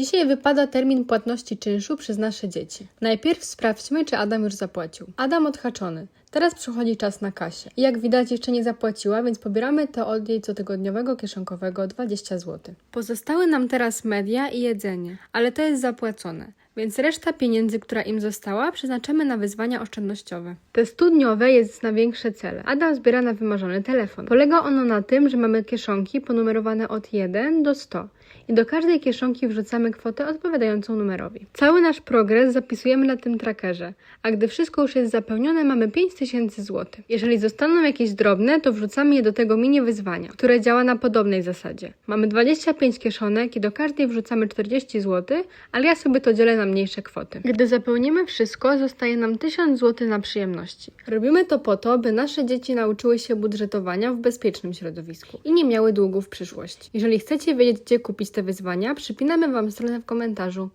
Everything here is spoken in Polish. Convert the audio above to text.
Dzisiaj wypada termin płatności czynszu przez nasze dzieci. Najpierw sprawdźmy, czy Adam już zapłacił. Adam odhaczony. Teraz przychodzi czas na kasie. I jak widać, jeszcze nie zapłaciła, więc pobieramy to od jej cotygodniowego kieszonkowego 20 zł. Pozostały nam teraz media i jedzenie, ale to jest zapłacone. Więc reszta pieniędzy, która im została, przeznaczamy na wyzwania oszczędnościowe. Te studniowe jest na większe cele. Adam zbiera na wymarzony telefon. Polega ono na tym, że mamy kieszonki ponumerowane od 1 do 100 i do każdej kieszonki wrzucamy kwotę odpowiadającą numerowi. Cały nasz progres zapisujemy na tym trackerze, a gdy wszystko już jest zapełnione, mamy 5000 zł. Jeżeli zostaną jakieś drobne, to wrzucamy je do tego mini wyzwania, które działa na podobnej zasadzie. Mamy 25 kieszonek i do każdej wrzucamy 40 zł, ale ja sobie to dzielę na mniejsze kwoty. Gdy zapełnimy wszystko, zostaje nam 1000 zł na przyjemności. Robimy to po to, by nasze dzieci nauczyły się budżetowania w bezpiecznym środowisku i nie miały długów w przyszłości. Jeżeli chcecie wiedzieć, gdzie kupić te wyzwania, przypinamy Wam stronę w komentarzu.